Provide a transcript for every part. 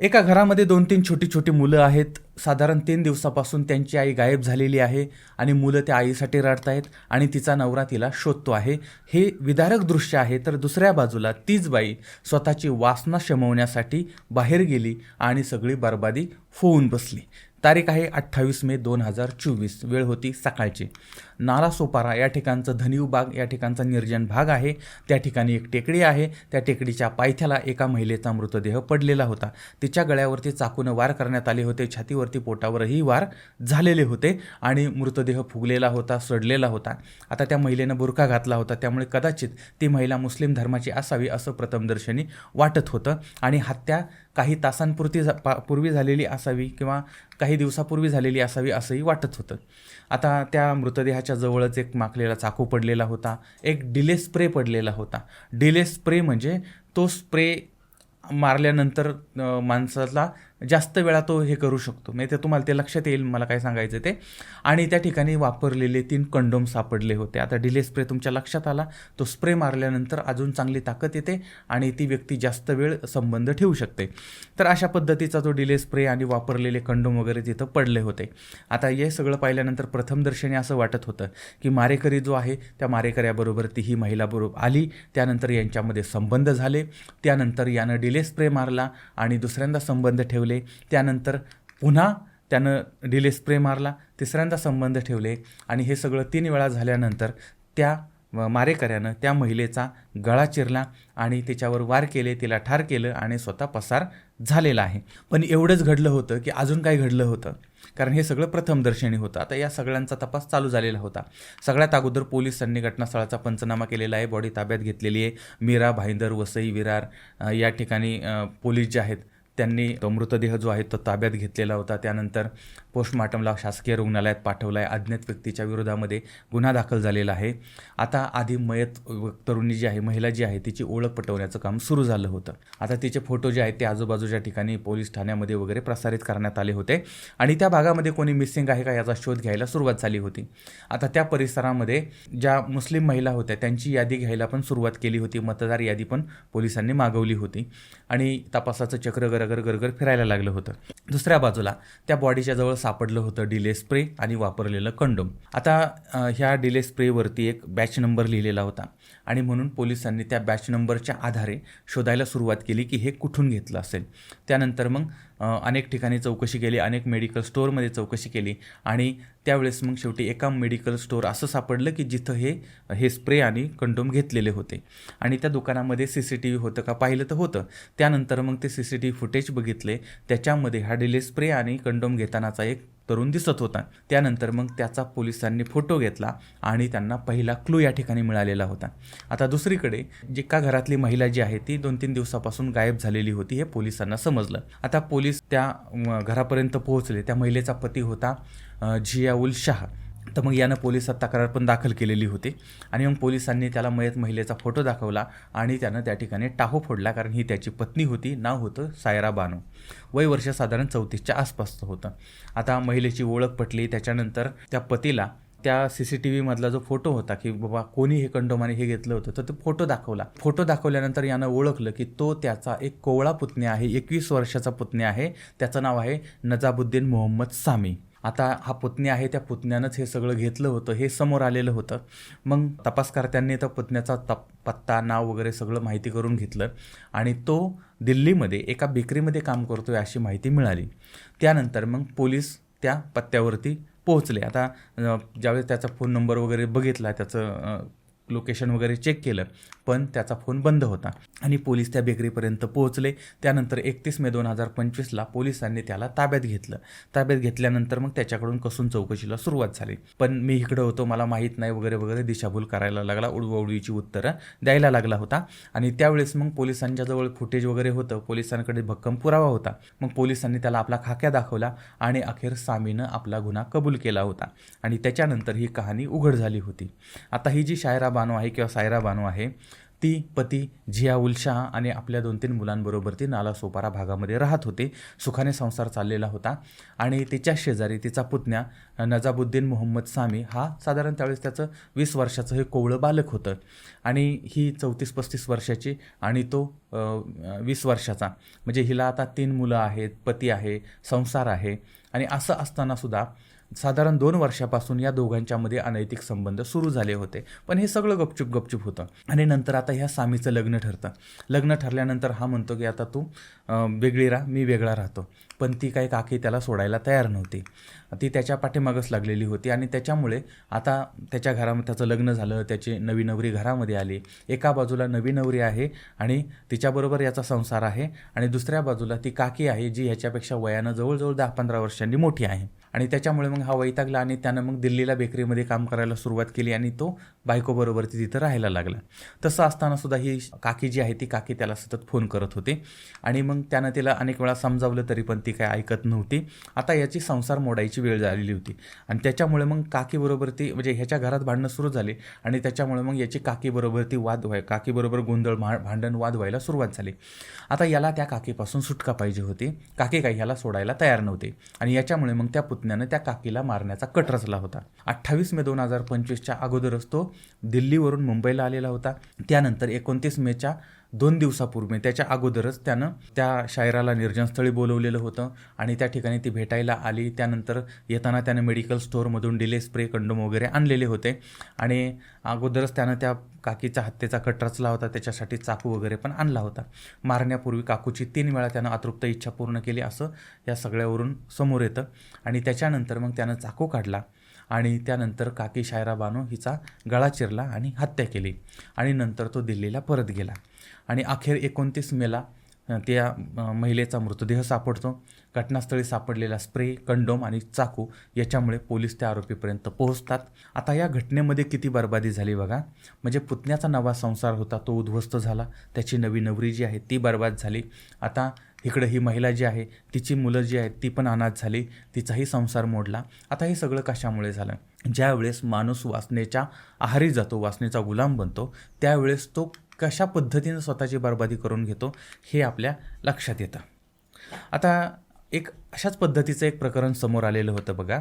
एका घरामध्ये दोन तीन छोटी छोटी मुलं आहेत. साधारण तीन दिवसापासून त्यांची आई गायब झालेली आहे आणि मुलं त्या आईसाठी रडत आहेत आणि तिचा नवरा तिला शोधतो आहे. हे विदारक दृश्य आहे तर दुसऱ्या बाजूला तीच बाई स्वतःची वासना शमवण्यासाठी बाहेर गेली आणि सगळी बर्बादी होऊन बसली. तारीख आहे अठ्ठावीस मे दोन हजार चोवीस. वेळ होती सकाळची. नालासोपारा या ठिकाणचं धनीव बाग या ठिकाणचा निर्जन भाग आहे. त्या ठिकाणी एक टेकडी आहे. त्या टेकडीच्या पायथ्याला एका महिलेचा मृतदेह पडलेला होता. तिच्या गळ्यावरती चाकूनं वार करण्यात आले होते. छातीवरती पोटावरही वार झालेले होते आणि मृतदेह फुगलेला होता सडलेला होता. आता त्या महिलेनं बुरखा घातला होता. त्यामुळे कदाचित ती महिला मुस्लिम धर्माची असावी असं प्रथमदर्शनी वाटत होतं. आणि हत्या काही तासांपुरती झा- पा- पूर्वी झालेली असावी किंवा काही दिवसापूर्वी झालेली असावी असंही वाटत होतं. आता त्या मृतदेहाच्या जवळच एक माकलेला चाकू पडलेला होता. एक डिले स्प्रे पडलेला होता. डिले स्प्रे म्हणजे तो स्प्रे मारल्यानंतर माणसाला जास्त वेळा तो हे करू शकतो. म्हणजे ते तुम्हाला ते लक्षात येईल मला काय सांगायचं ते. आणि त्या ठिकाणी वापरलेले तीन कंडोम सापडले होते. आता डिले स्प्रे तुमच्या लक्षात आला. तो स्प्रे मारल्यानंतर अजून चांगली ताकद येते आणि ती व्यक्ती जास्त वेळ संबंध ठेवू शकते. तर अशा पद्धतीचा तो डिले स्प्रे आणि वापरलेले कंडोम वगैरे तिथं पडले होते. आता हे सगळं पाहिल्यानंतर प्रथमदर्शनी असं वाटत होतं की मारेकरी जो आहे त्या मारेकऱ्याबरोबर ती ही महिला बरोबर आली. त्यानंतर यांच्यामध्ये संबंध झाले. त्यानंतर यानं डिले स्प्रे मारला आणि दुसऱ्यांदा संबंध ठेवले. त्यानंतर पुन्हा त्यानं डिले स्प्रे मारला तिसऱ्यांदा संबंध ठेवले आणि हे सगळं तीन वेळा झाल्यानंतर त्या मारेकऱ्यानं त्या महिलेचा गळा चिरला आणि तिच्यावर वार केले तिला ठार केलं आणि स्वतः पसार झालेला आहे. पण एवढंच घडलं होतं की अजून काय घडलं होतं? कारण हे सगळं प्रथमदर्शनी होतं. आता या सगळ्यांचा तपास चालू झालेला होता. सगळ्यात अगोदर पोलिसांनी घटनास्थळाचा पंचनामा केलेला आहे. बॉडी ताब्यात घेतलेली आहे. मीरा भाईंदर वसई विरार या ठिकाणी पोलीस जे आहेत त्यांनी तो मृतदेह जो आहे तो ताब्यात घेतलेला होता. त्यानंतर पोस्टमॉर्टमला शासकीय रुग्णालयात पाठवला आहे अज्ञात व्यक्तीच्या विरोधामध्ये गुन्हा दाखल झालेला आहे. आता आधी मयत व- तरुणी जी आहे महिला जी आहे तिची ओळख पटवण्याचं काम सुरू झालं होतं. आता तिचे फोटो जे आहेत ते आजूबाजूच्या ठिकाणी पोलीस ठाण्यामध्ये वगैरे प्रसारित करण्यात आले होते. आणि त्या भागामध्ये कोणी मिसिंग आहे का याचा शोध घ्यायला सुरुवात झाली होती. आता त्या परिसरामध्ये ज्या मुस्लिम महिला होत्या त्यांची यादी घ्यायला पण सुरुवात केली होती. मतदार यादी पण पोलिसांनी मागवली होती. आणि तपासाचं चक्र गरगर गरगर फिरायला लागलं होतं. दुसऱ्या बाजूला त्या बॉडीच्या जवळ सापडलं होतं डिले स्प्रे आणि वापरलेलं कंडोम. आता ह्या डिले स्प्रेवरती एक बॅच नंबर लिहिलेला होता आणि म्हणून पोलिसांनी त्या बॅच नंबरच्या आधारे शोधायला सुरुवात केली की हे कुठून घेतलं असेल. त्यानंतर मग अनेक ठिकाणी चौकशी केली अनेक मेडिकल स्टोअरमध्ये चौकशी केली आणि त्यावेळेस मग शेवटी एका मेडिकल स्टोअर असं सापडलं की जिथं हे हे स्प्रे आणि कंडोम घेतलेले होते. आणि त्या दुकानामध्ये सी सी टी व्ही होतं का पाहिलं तर होतं. त्यानंतर मग ते C C T V footage बघितले. त्याच्यामध्ये हा डिले स्प्रे आणि कंडोम घेतानाचा एक तरुण दिसत होता. त्यानंतर मग त्याचा पोलिसांनी फोटो घेतला आणि त्यांना पहिला क्लू या ठिकाणी मिळालेला होता. आता दुसरीकडे जे का घरातली महिला जी आहे ती दोन तीन दिवसापासून गायब झालेली होती हे पोलिसांना समजलं. आता पोलीस त्या घरापर्यंत पोहोचले. त्या महिलेचा पती होता झियाउल शाह. तर मग यानं पोलिसात तक्रार पण दाखल केलेली होती. आणि मग पोलिसांनी त्याला मयत महिलेचा फोटो दाखवला आणि त्यानं त्या ठिकाणी टाहो फोडला कारण ही त्याची पत्नी होती. नाव होतं सायरा बानो. वय वर्ष साधारण चौतीसच्या आसपासचं होतं. आता महिलेची ओळख पटली. त्याच्यानंतर त्या पतीला त्या सी सी टी व्हीमधला जो फोटो होता की बाबा कोणी हे कंडोमाने हे घेतलं होतं तर तो फोटो दाखवला. फोटो दाखवल्यानंतर यानं ओळखलं की तो त्याचा एक कोवळा पुतण्या आहे. एकवीस वर्षाचा पुतण्या आहे. त्याचं नाव आहे नजाबुद्दीन मोहम्मद सामी. आता हा पुतण्या आहे त्या पुतण्यानंच हे सगळं घेतलं होतं हे समोर आलेलं होतं. मग तपासकर्त्यांनी त्या पुतण्याचा तप पत्ता नाव वगैरे सगळं माहिती करून घेतलं आणि तो दिल्लीमध्ये एका बेकरीमध्ये काम करतोय अशी माहिती मिळाली. त्यानंतर मग पोलीस त्या पत्त्यावरती पोहोचले. आता ज्यावेळेस त्याचा फोन नंबर वगैरे बघितला त्याचं लोकेशन वगैरे चेक केलं पण त्याचा फोन बंद होता. आणि पोलीस त्या बेकरीपर्यंत पोहोचले. त्यानंतर एकतीस मे दोन हजार पंचवीसला पोलिसांनी त्याला ताब्यात घेतलं. ताब्यात घेतल्यानंतर मग त्याच्याकडून कसून चौकशीला सुरुवात झाली. पण मी इकडं होतो मला माहीत नाही वगैरे वगैरे दिशाभूल करायला लागला उडवाउडवीची उत्तरं द्यायला लागला होता. आणि त्यावेळेस मग पोलिसांच्या जवळ फुटेज वगैरे होतं. पोलिसांकडे भक्कम पुरावा होता. मग पोलिसांनी त्याला आपला खाक्या दाखवला आणि अखेर सामीनं आपला गुन्हा कबूल केला होता. आणि त्याच्यानंतर ही कहाणी उघड झाली होती. आता ही जी शायराबा बानो आहे किंवा सायरा बानो आहे ती पती झिया उलशा आणि आपल्या दोन तीन मुलांबरोबर ती नालासोपारा भागामध्ये राहत होते. सुखाने संसार चाललेला होता. आणि तिच्या शेजारी तिचा पुतण्या नजाबुद्दीन मोहम्मद सामी हा साधारण त्यावेळेस त्याचं वीस वर्षाचं हे कोवळं बालक होतं. आणि ही चौतीस पस्तीस वर्षाची आणि तो वीस वर्षाचा. म्हणजे हिला आता तीन मुलं आहेत पती आहे संसार आहे. आणि असं असतानासुद्धा साधारण दोन वर्षापासून या दोघांच्यामध्ये अनैतिक संबंध सुरू झाले होते. पण हे सगळं गपचूप गपचूप होतं. आणि नंतर आता ह्या सामीचं लग्न ठरतं. लग्न ठरल्यानंतर हा म्हणतो की आता तू वेगळी राहा मी वेगळा राहतो. पण ती काही काकी त्याला सोडायला तयार नव्हती. ती त्याच्या पाठीमागच लागलेली होती आणि त्याच्यामुळे आता त्याच्या घरामध्ये त्याचं लग्न झालं त्याची नवी नवरी घरामध्ये आली. एका बाजूला नवी नवरी आहे आणि तिच्याबरोबर याचा संसार आहे आणि दुसऱ्या बाजूला ती काकी आहे जी ह्याच्यापेक्षा वयानं जवळजवळ दहा पंधरा वर्षांनी मोठी आहे. आणि त्याच्यामुळे मग हा वैतागला आणि त्यानं मग दिल्लीला बेकरीमध्ये काम करायला सुरुवात केली आणि तो बायकोबरोबर ती तिथं राहायला लागला. तसं असताना सुद्धा ही काकी जी आहे ती काकी त्याला सतत फोन करत होते. आणि मग त्यानं तिला अनेक वेळा समजावलं तरी पण ती काय ऐकत नव्हती. आता याची संसार मोडायची वेळ झालेली होती. आणि त्याच्यामुळे मग काकीबरोबर ती म्हणजे ह्याच्या घरात भांडणं सुरू झाले आणि त्याच्यामुळे मग याची काकीबरोबर ती वाद व्हाय काकीबरोबर गोंधळ भा भांडण वाद व्हायला सुरुवात झाली. आता याला त्या काकीपासून सुटका पाहिजे होती. काकी काही ह्याला सोडायला तयार नव्हते. आणि याच्यामुळे मग त्या पुतण्यानं त्या काकीला मारण्याचा कट रचला होता. अठ्ठावीस मे दोन हजार पंचवीसच्या अगोदरच तो दिल्लीवरून मुंबईला आलेला होता. त्यानंतर एकोणतीस मेच्या दोन दिवसापूर्वी त्याच्या अगोदरच त्यानं त्या शायराला निर्जनस्थळी बोलवलेलं होतं आणि त्या ठिकाणी ती भेटायला आली. त्यानंतर येताना त्यानं मेडिकल स्टोअरमधून डिले स्प्रे कंडोम वगैरे आणलेले होते. आणि अगोदरच त्यानं त्या काकीचा हत्येचा कट रचला होता त्याच्यासाठी चाकू वगैरे पण आणला होता. मारण्यापूर्वी काकूची तीन वेळा त्यानं अतृप्त इच्छा पूर्ण केली असं या सगळ्यावरून समोर येतं. आणि त्याच्यानंतर मग त्यानं चाकू काढला आणि त्यानंतर काकी शायरा बानो हिचा गळा चिरला आणि हत्या केली. आणि नंतर तो दिल्लीला परत गेला. आणि अखेर एकोणतीस मेला त्या महिलेचा मृतदेह सापडतो. घटनास्थळी सापडलेला स्प्रे कंडोम आणि चाकू याच्यामुळे पोलीस त्या आरोपीपर्यंत पोहोचतात. आता या घटनेमध्ये किती बर्बादी झाली बघा. म्हणजे पुतण्याचा नवा संसार होता तो उद्ध्वस्त झाला. त्याची नवी नवरी जी आहे ती बर्बाद झाली. आता इकडं ही महिला जी आहे तिची मुलं जी आहेत ती पण अनाथ झाली. तिचाही संसार मोडला. आता हे सगळं कशामुळे झालं? ज्यावेळेस माणूस वासनेच्या आहारी जातो वासनेचा गुलाम बनतो त्यावेळेस तो कशा पद्धतीनं स्वतःची बरबादी करून घेतो हे आपल्या लक्षात येतं. आता एक अशाच पद्धतीचं एक प्रकरण समोर आलेलं होतं बघा.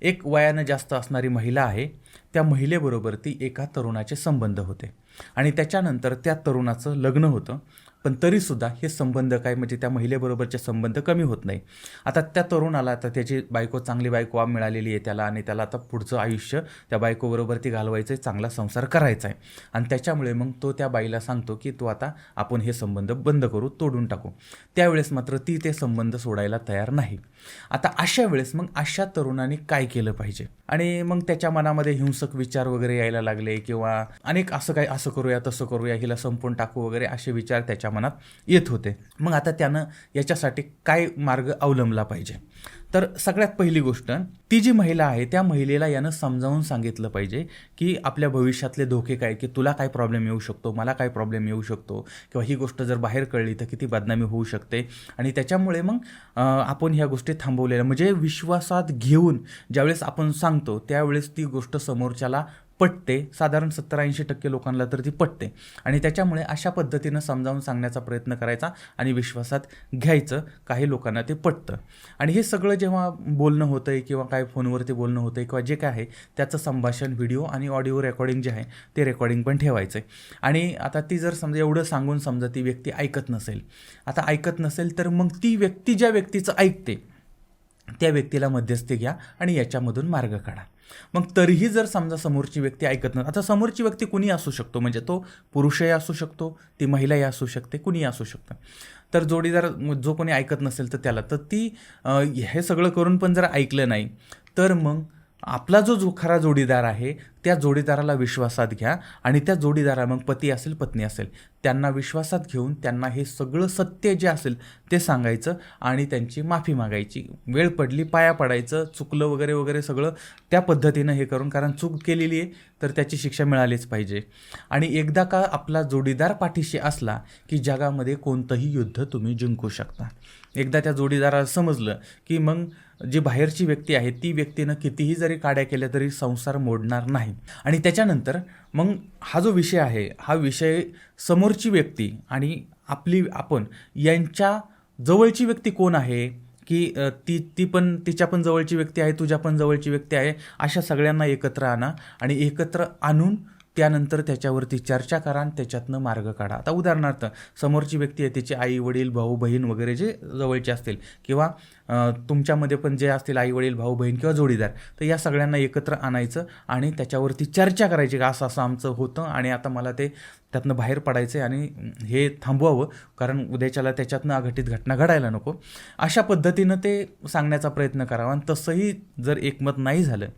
एक वयानं जास्त असणारी महिला आहे त्या महिलेबरोबर ती एका तरुणाचे संबंध होते. आणि त्याच्यानंतर त्या तरुणाचं लग्न होतं पण तरीसुद्धा हे संबंध काय म्हणजे त्या महिलेबरोबरचे संबंध कमी होत नाही. आता त्या तरुणाला आता त्याची बायको चांगली बायको मिळालेली आहे त्याला आणि त्याला आता पुढचं आयुष्य त्या बायकोबरोबर ती घालवायचं आहे चांगला संसार करायचा आहे आणि त्याच्यामुळे मग तो त्या बाईला सांगतो की तू आता आपण हे संबंध बंद करू तोडून टाकू. त्यावेळेस मात्र ती ते संबंध सोडायला तयार नाही. आता अशा वेळेस मग अशा तरुणाने काय केलं पाहिजे? आणि मग त्याच्या मनामध्ये हिंसक विचार वगैरे यायला लागले किंवा अनेक असं काय असं करूया तसं करूया हिला संपून टाकू वगैरे असे विचार त्याच्या मनात येत होते. मग आता त्यानं याच्यासाठी काय मार्ग अवलंबला पाहिजे? तर सगळ्यात पहिली गोष्ट ती जी महिला आहे त्या महिलेला यानं समजावून सांगितलं पाहिजे की आपल्या भविष्यातले धोके काय की तुला काय प्रॉब्लेम येऊ शकतो मला काय प्रॉब्लेम येऊ शकतो किंवा ही गोष्ट जर बाहेर कळली तर किती बदनामी होऊ शकते. आणि त्याच्यामुळे मग आपण ह्या गोष्टी थांबवलेल्या म्हणजे विश्वासात घेऊन ज्यावेळेस आपण सांगतो त्यावेळेस ती गोष्ट समोरच्याला पटते साधारण सत्तर ऐंशी टक्के लोकांना तर ती पटते. आणि त्याच्यामुळे अशा पद्धतीनं समजावून सांगण्याचा प्रयत्न करायचा आणि विश्वासात घ्यायचं काही लोकांना ते पटतं. आणि हे सगळं जेव्हा बोलणं होतं आहे किंवा काय फोनवरती बोलणं होतं आहे किंवा जे काय आहे त्याचं संभाषण व्हिडिओ आणि ऑडिओ रेकॉर्डिंग जे आहे ते रेकॉर्डिंग पण ठेवायचं आहे आणि आता ती जर समजा एवढं सांगून समजा ती व्यक्ती ऐकत नसेल आता ऐकत नसेल तर मग ती व्यक्ती ज्या व्यक्तीचं ऐकते त्या व्यक्तीला मध्यस्थी घ्या आणि याच्यामधून मार्ग काढा. मग तरीही जर समजा समोरची व्यक्ती ऐकत नसेल आता समोरची व्यक्ती कुणी असू शकतो? म्हणजे तो पुरुषही असू शकतो ती महिलाही असू शकते कुणीही असू शकतं. तर जोडीदार जो कोणी ऐकत नसेल तर त्याला. तर ती हे सगळं करून पण जर ऐकलं नाही तर मग आपला जो जो खरा जोडीदार आहे त्या जोडीदाराला विश्वासात घ्या आणि त्या जोडीदारा मग पती असेल पत्नी असेल त्यांना विश्वासात घेऊन त्यांना हे सगळं सत्य जे असेल ते सांगायचं आणि त्यांची माफी मागायची. वेळ पडली पाया पडायचं चुकलं वगैरे वगैरे सगळं त्या पद्धतीनं हे करून कारण चूक केलेली आहे तर त्याची शिक्षा मिळालीच पाहिजे. आणि एकदा का आपला जोडीदार पाठीशी असला की जगामध्ये कोणतंही युद्ध तुम्ही जिंकू शकता. एकदा त्या जोडीदाराला समजलं की मग जी बाहेरची व्यक्ती आहे ती व्यक्तीनं कितीही जरी काड्या केल्या तरी संसार मोडणार नाही. आणि त्याच्यानंतर मग हा जो विषय आहे हा विषय समोरची व्यक्ती आणि आपली आपण यांच्या जवळची व्यक्ती कोण आहे? की ती ती पण तिच्या पण जवळची व्यक्ती आहे तुझ्या पण जवळची व्यक्ती आहे अशा सगळ्यांना एकत्र आणा आणि एकत्र आणून त्यानंतर त्याच्यावरती चर्चा करा आणि त्याच्यातनं मार्ग काढा. आता उदाहरणार्थ समोरची व्यक्ती आहे तिचे आई वडील भाऊ बहीण वगैरे जे जवळचे असतील किंवा तुमच्यामध्ये पण जे असतील आई वडील भाऊ बहीण किंवा जोडीदार तर या सगळ्यांना एकत्र आणायचं आणि त्याच्यावरती चर्चा करायची का असं असं आमचं होतं आणि आता मला ते त्यातनं बाहेर पडायचं आहे आणि हे थांबवावं कारण उद्याच्याला त्याच्यातनं अघटित घटना घडायला नको. अशा पद्धतीनं ते सांगण्याचा प्रयत्न करावा आणि तसंही जर एकमत नाही झालं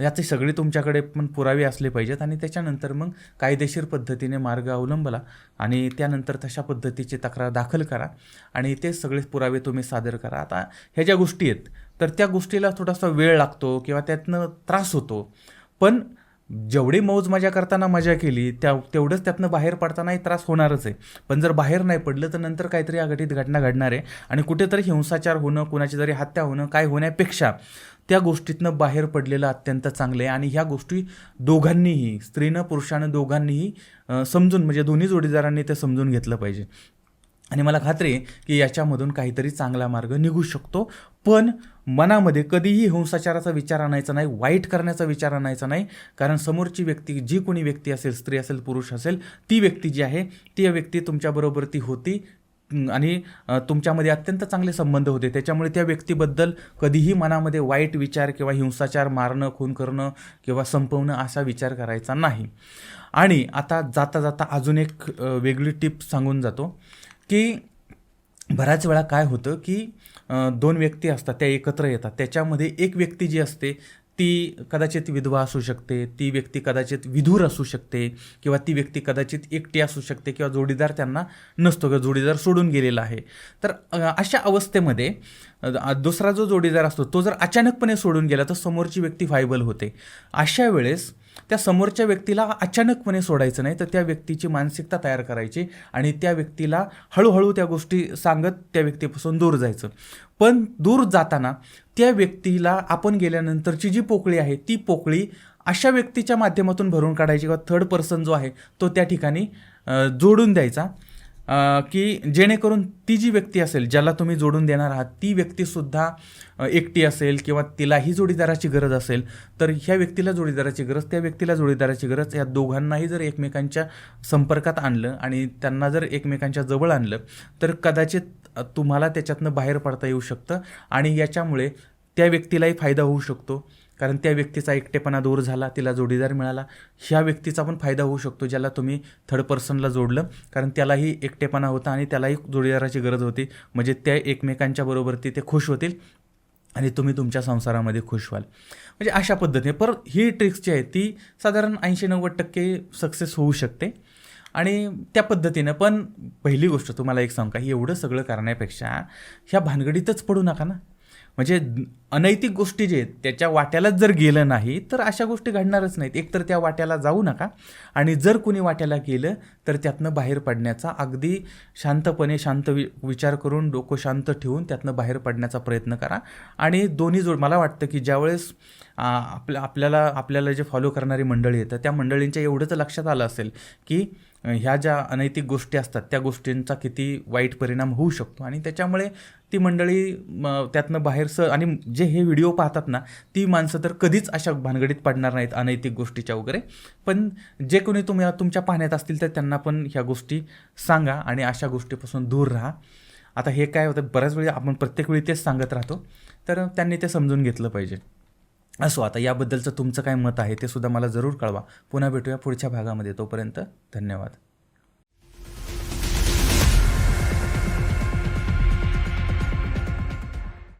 याचे सगळे तुमच्याकडे पण पुरावे असले पाहिजेत आणि त्याच्यानंतर मग कायदेशीर पद्धतीने मार्ग अवलंबला आणि त्यानंतर तशा पद्धतीची तक्रार दाखल करा आणि ते सगळे पुरावे तुम्ही सादर करा. आता ह्या ज्या गोष्टी आहेत तर त्या गोष्टीला थोडासा वेळ लागतो किंवा त्यातनं त्रास होतो. पण जेवढी मौज मजा करताना मजा केली त्या तेवढंच त्यातनं बाहेर पडतानाही त्रास होणारच आहे. पण जर बाहेर नाही पडलं तर नंतर काहीतरी अघटित घटना घडणार आहे. आणि कुठेतरी हिंसाचार होणं कुणाची जरी हत्या होणं काय होण्यापेक्षा त्या गोष्टीतनं बाहेर पडलेलं अत्यंत चांगलं आहे. आणि ह्या गोष्टी दोघांनीही स्त्रीनं पुरुषानं दोघांनीही समजून म्हणजे दोन्ही जोडीदारांनी ते समजून घेतलं पाहिजे. आणि मला खात्री आहे की याच्यामधून काहीतरी चांगला मार्ग निघू शकतो. पण मनामध्ये कधीही हिंसाचाराचा विचार आणायचा नाही वाईट करण्याचा विचार आणायचा नाही. कारण समोरची व्यक्ती जी कोणी व्यक्ती असेल स्त्री असेल पुरुष असेल ती व्यक्ती जी आहे ती व्यक्ती तुमच्याबरोबर ती होती आणि तुमच्यामध्ये अत्यंत चांगले संबंध होते. त्याच्यामुळे त्या व्यक्तीबद्दल कधीही मनामध्ये वाईट विचार किंवा हिंसाचार मारणं खून करणं किंवा संपवणं असा विचार करायचा नाही. आणि आता जाता जाता अजून एक वेगळी टिप सांगून जातो की बऱ्याच वेळा काय होतं की दोन व्यक्ती असतात त्या एकत्र येतात. त्याच्यामध्ये एक व्यक्ती जी असते ती कदाचित विधवा असू शकते ती व्यक्ती कदाचित विधूर असू शकते किंवा ती व्यक्ती कदाचित एकटी असू शकते किंवा जोडीदार त्यांना नसतो किंवा जोडीदार सोडून गेलेला आहे. तर अशा अवस्थेमध्ये दुसरा जो जोडीदार असतो तो जर अचानकपणे सोडून गेला तर समोरची व्यक्ती फायबल होते. अशा वेळेस त्या समोरच्या व्यक्तीला अचानकपणे सोडायचं नाही तर त्या व्यक्तीची मानसिकता तयार करायची आणि त्या व्यक्तीला हळूहळू त्या गोष्टी सांगत त्या व्यक्तीपासून दूर जायचं. पण दूर जाताना त्या व्यक्तीला आपण गेल्यानंतरची जी पोकळी आहे ती पोकळी अशा व्यक्तीच्या माध्यमातून भरून काढायची किंवा थर्ड पर्सन जो आहे तो त्या ठिकाणी जोडून द्यायचा. की जेणेकरून ती जी व्यक्ती असेल ज्याला तुम्ही जोडून देणार आहात ती व्यक्तीसुद्धा एकटी असेल किंवा तिलाही जोडीदाराची गरज असेल तर ह्या व्यक्तीला जोडीदाराची गरज त्या व्यक्तीला जोडीदाराची गरज या दोघांनाही जर एकमेकांच्या संपर्कात आणलं आणि त्यांना जर एकमेकांच्या जवळ आणलं तर कदाचित तुम्हाला त्याच्यातनं बाहेर पडता येऊ शकतं आणि याच्यामुळे त्या व्यक्तीलाही फायदा होऊ शकतो. कारण त्या व्यक्तीचा एकटेपणा दूर झाला तिला जोडीदार मिळाला. ह्या व्यक्तीचा पण फायदा होऊ शकतो ज्याला तुम्ही थर्ड पर्सनला जोडलं. कारण त्यालाही एकटेपणा होता आणि त्यालाही जोडीदाराची गरज होती. म्हणजे त्या एकमेकांच्या बरोबर ते खुश होतील आणि तुम्ही तुमच्या संसारामध्ये खुश व्हाल. म्हणजे अशा पद्धतीने. पर ही ट्रिक्स जी आहे ती साधारण ऐंशी नव्वद टक्के सक्सेस होऊ शकते. आणि त्या पद्धतीनं पण पहिली गोष्ट तुम्हाला एक सांग का? एवढं सगळं करण्यापेक्षा ह्या भानगडीतच पडू नका ना. म्हणजे अनैतिक गोष्टी जे आहेत त्याच्या वाट्यालाच जर गेलं नाही तर अशा गोष्टी घडणारच नाहीत. एकतर त्या वाट्याला जाऊ नका. आणि जर कुणी वाट्याला गेलं तर त्यातनं बाहेर पडण्याचा अगदी शांतपणे शांत वि विचार करून डोकं शांत ठेवून त्यातनं बाहेर पडण्याचा प्रयत्न करा. आणि दोन्ही जोड मला वाटतं की ज्यावेळेस आपल्या आपल्याला आपल्याला जे फॉलो करणारी मंडळी येतं त्या मंडळींच्या एवढंच लक्षात आलं असेल की ह्या ज्या अनैतिक गोष्टी असतात त्या गोष्टींचा किती वाईट परिणाम होऊ शकतो. आणि त्याच्यामुळे ती मंडळी त्यातनं बाहेर स आणि जे हे व्हिडिओ पाहतात ना ती माणसं तर कधीच अशा भानगडीत पडणार नाहीत अनैतिक गोष्टीच्या वगैरे. पण जे कोणी तुम्ही तुमच्या पाहण्यात असतील तर त्यांना पण ह्या गोष्टी सांगा आणि अशा गोष्टीपासून दूर राहा. आता हे काय होतं बऱ्याच वेळी आपण प्रत्येक वेळी तेच सांगत राहतो तर त्यांनी ते समजून घेतलं पाहिजे. असो आता याबद्दलचं तुमचं काय मत आहे ते सुद्धा मला जरूर कळवा. पुन्हा भेटूया पुढच्या भागामध्ये. तोपर्यंत धन्यवाद.